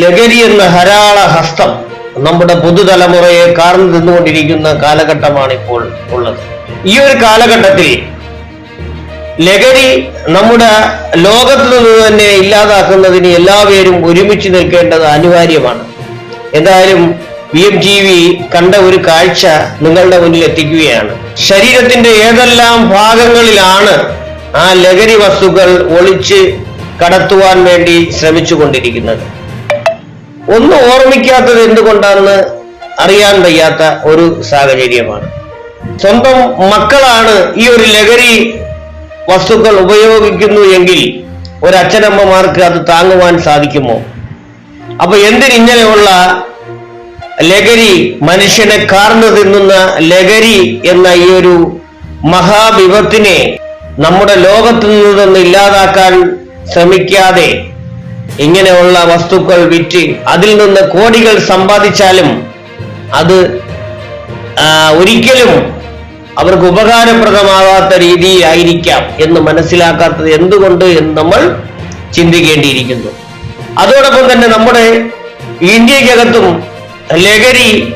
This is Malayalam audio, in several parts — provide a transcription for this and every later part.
ലഹരി എന്ന ഹരാള ഹസ്തം നമ്മുടെ പുതുതലമുറയെ കാർന്നു തിന്നുകൊണ്ടിരിക്കുന്ന കാലഘട്ടമാണ് ഇപ്പോൾ ഉള്ളത്. ഈ ഒരു കാലഘട്ടത്തിൽ ലഹരി നമ്മുടെ ലോകത്ത് നിന്ന് തന്നെ ഇല്ലാതാക്കുന്നതിന് എല്ലാവരും ഒരുമിച്ച് നിൽക്കേണ്ടത് അനിവാര്യമാണ്. എന്തായാലും പി എം ടി വി കണ്ട ഒരു കാഴ്ച നിങ്ങളുടെ മുന്നിൽ എത്തിക്കുകയാണ്. ശരീരത്തിന്റെ ഏതെല്ലാം ഭാഗങ്ങളിലാണ് ആ ലഹരി വസ്തുക്കൾ ഒളിച്ച് കടത്തുവാൻ വേണ്ടി ശ്രമിച്ചു കൊണ്ടിരിക്കുന്നത് ഒന്നും ഓർമ്മിക്കാത്തത് എന്തുകൊണ്ടാണെന്ന് അറിയാൻ വയ്യാത്ത ഒരു സാഹചര്യമാണ്. സ്വന്തം മക്കളാണ് ഈ ഒരു ലഹരി വസ്തുക്കൾ ഉപയോഗിക്കുന്നു എങ്കിൽ ഒരു അച്ഛനമ്മമാർക്ക് അത് താങ്ങുവാൻ സാധിക്കുമോ? അപ്പൊ എന്തിനിങ്ങനെയുള്ള ലഹരി മനുഷ്യനെ കാർന്നു തിന്നുന്ന ലഹരി എന്ന ഈ ഒരു മഹാവിപത്തിനെ നമ്മുടെ ലോകത്തു നിന്ന് ഇല്ലാതാക്കാൻ ശ്രമിക്കാതെ ഇങ്ങനെയുള്ള വസ്തുക്കൾ വിറ്റ് അതിൽ നിന്ന് കോടികൾ സമ്പാദിച്ചാലും അത് ഒരിക്കലും അവർക്ക് ഉപകാരപ്രദമാകാത്ത രീതിയിലായിരിക്കാം എന്ന് മനസ്സിലാക്കാത്തത് എന്തുകൊണ്ട് എന്ന് നമ്മൾ ചിന്തിക്കേണ്ടിയിരിക്കുന്നു. അതോടൊപ്പം തന്നെ നമ്മുടെ ഇന്ത്യക്കകത്തും ലഹരി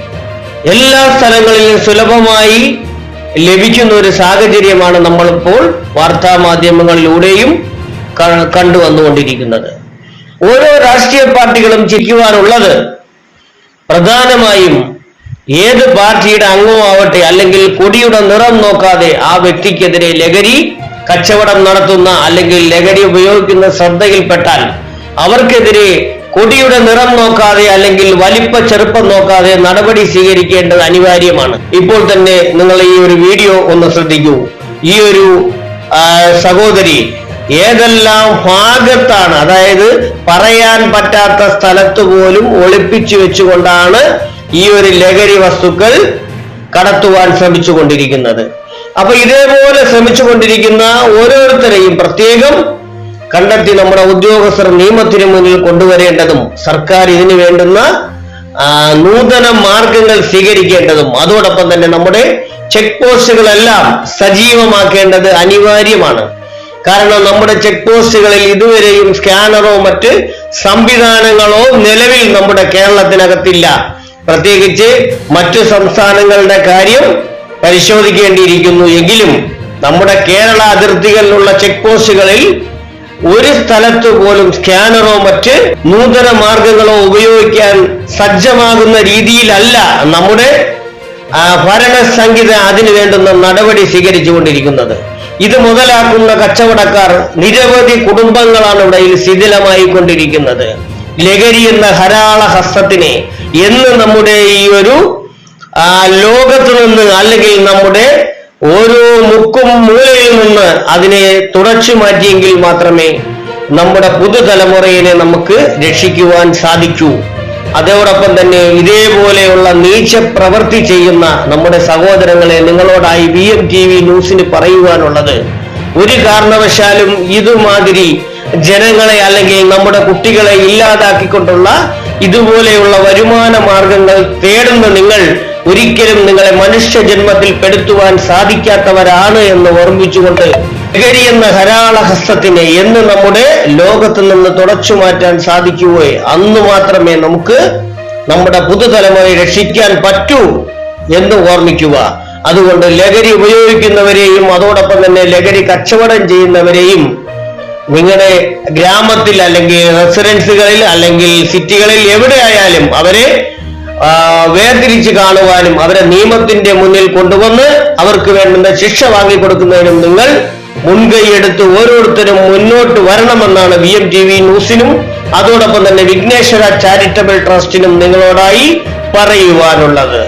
എല്ലാ സ്ഥലങ്ങളിലും സുലഭമായി ലഭിക്കുന്ന ഒരു സാഹചര്യമാണ് നമ്മളിപ്പോൾ വാർത്താ മാധ്യമങ്ങളിലൂടെയും കണ്ടുവന്നുകൊണ്ടിരിക്കുന്നത്. ഓരോ രാഷ്ട്രീയ പാർട്ടികളും ചിരിക്കുവാനുള്ളത് പ്രധാനമായും ഏത് പാർട്ടിയുടെ അംഗമാവട്ടെ അല്ലെങ്കിൽ കൊടിയുടെ നിറം നോക്കാതെ ആ വ്യക്തിക്കെതിരെ ലഹരി കച്ചവടം നടത്തുന്ന അല്ലെങ്കിൽ ലഹരി ഉപയോഗിക്കുന്ന ശ്രദ്ധയിൽപ്പെട്ടാൽ അവർക്കെതിരെ കൊടിയുടെ നിറം നോക്കാതെ അല്ലെങ്കിൽ വലിപ്പ ചെറുപ്പം നോക്കാതെ നടപടി സ്വീകരിക്കേണ്ടത് അനിവാര്യമാണ്. ഇപ്പോൾ തന്നെ നിങ്ങൾ ഈ ഒരു വീഡിയോ ഒന്ന് ശ്രദ്ധിക്കൂ. ഈ ഒരു സഹോദരി ഏതെല്ലാം ഭാഗത്താണ് അതായത് പറയാൻ പറ്റാത്ത സ്ഥലത്ത് പോലും ഒളിപ്പിച്ചു വെച്ചുകൊണ്ടാണ് ഈ ഒരു ലഹരി വസ്തുക്കൾ കടത്തുവാൻ ശ്രമിച്ചു കൊണ്ടിരിക്കുന്നത് അപ്പൊ ഇതേപോലെ ശ്രമിച്ചു കൊണ്ടിരിക്കുന്ന ഓരോരുത്തരെയും പ്രത്യേകം കണ്ടെത്തി നമ്മുടെ ഉദ്യോഗസ്ഥർ നിയമത്തിന് മുന്നിൽ കൊണ്ടുവരേണ്ടതും സർക്കാർ ഇതിനു വേണ്ടുന്ന നൂതന മാർഗങ്ങൾ സ്വീകരിക്കേണ്ടതും അതോടൊപ്പം തന്നെ നമ്മുടെ ചെക്ക് പോസ്റ്റുകളെല്ലാം സജീവമാക്കേണ്ടത് അനിവാര്യമാണ്. കാരണം നമ്മുടെ ചെക്ക് പോസ്റ്റുകളിൽ ഇതുവരെയും സ്കാനറോ മറ്റ് സംവിധാനങ്ങളോ നിലവിൽ നമ്മുടെ കേരളത്തിനകത്തില്ല. പ്രത്യേകിച്ച് മറ്റു സംസ്ഥാനങ്ങളുടെ കാര്യം പരിശോധിക്കേണ്ടിയിരിക്കുന്നു. എങ്കിലും നമ്മുടെ കേരള അതിർത്തികളിലുള്ള ചെക്ക് പോസ്റ്റുകളിൽ ഒരു സ്ഥലത്ത് പോലും സ്കാനറോ മറ്റ് നൂതന മാർഗങ്ങളോ ഉപയോഗിക്കാൻ സജ്ജമാകുന്ന രീതിയിലല്ല നമ്മുടെ ഭരണ ഭരണസംഹിത അതിനു വേണ്ടുന്ന നടപടി സ്വീകരിച്ചുകൊണ്ടിരിക്കുന്നത്. ഇത് മുതലാക്കുന്ന കച്ചവടക്കാർ നിരവധി കുടുംബങ്ങളാണ് ഇവിടെ ശിഥിലമായി കൊണ്ടിരിക്കുന്നത് ലഹരി എന്ന ഹരാള ഹസ്തത്തിനെ എന്ന് നമ്മുടെ ഈ ഒരു ലോകത്ത് നിന്ന് അല്ലെങ്കിൽ നമ്മുടെ ഓരോ മുക്കും മൂലയിൽ നിന്ന് അതിനെ തുടച്ചു മാറ്റിയെങ്കിൽ മാത്രമേ നമ്മുടെ പുതുതലമുറയെ നമുക്ക് രക്ഷിക്കുവാൻ സാധിക്കൂ. അതോടൊപ്പം തന്നെ ഇതേപോലെയുള്ള നീച്ച പ്രവൃത്തി ചെയ്യുന്ന നമ്മുടെ സഹോദരങ്ങളെ നിങ്ങളോടായി ബി എം ടി വി ന്യൂസിന് പറയുവാനുള്ളത്. ഒരു കാരണവശാലും ഇതുമാതിരി ജനങ്ങളെ അല്ലെങ്കിൽ നമ്മുടെ കുട്ടികളെ ഇല്ലാതാക്കിക്കൊണ്ടുള്ള ഇതുപോലെയുള്ള വരുമാന മാർഗങ്ങൾ തേടുന്ന നിങ്ങൾ ഒരിക്കലും നിങ്ങളെ മനുഷ്യ ജന്മത്തിൽ പെടുത്തുവാൻ സാധിക്കാത്തവരാണ് എന്ന് ഓർമ്മിച്ചുകൊണ്ട് ലഹരി എന്ന ഹരാള ഹസ്തത്തിനെ എന്ന് നമ്മുടെ ലോകത്ത് നിന്ന് തുടച്ചു മാറ്റാൻ സാധിക്കുകയോ അന്ന് മാത്രമേ നമുക്ക് നമ്മുടെ പുതുതലമുറയെ രക്ഷിക്കാൻ പറ്റൂ എന്ന് ഓർമ്മിക്കുക. അതുകൊണ്ട് ലഹരി ഉപയോഗിക്കുന്നവരെയും അതോടൊപ്പം തന്നെ ലഹരി കച്ചവടം ചെയ്യുന്നവരെയും നിങ്ങളുടെ ഗ്രാമത്തിൽ അല്ലെങ്കിൽ റെസിഡൻസുകളിൽ അല്ലെങ്കിൽ സിറ്റികളിൽ എവിടെയായാലും അവരെ വേർതിരിച്ച് കാണുവാനും അവരെ നിയമത്തിന്റെ മുന്നിൽ കൊണ്ടുവന്ന് അവർക്ക് വേണ്ടുന്ന ശിക്ഷ വാങ്ങിക്കൊടുക്കുന്നതിനും നിങ്ങൾ മുൻകൈയെടുത്ത് ഓരോരുത്തരും മുന്നോട്ട് വരണമെന്നാണ് വി എം ടി വി ന്യൂസിനും അതോടൊപ്പം തന്നെ വിഘ്നേശ്വര ചാരിറ്റബിൾ ട്രസ്റ്റിനും നിങ്ങളോടായി പറയുവാനുള്ളത്.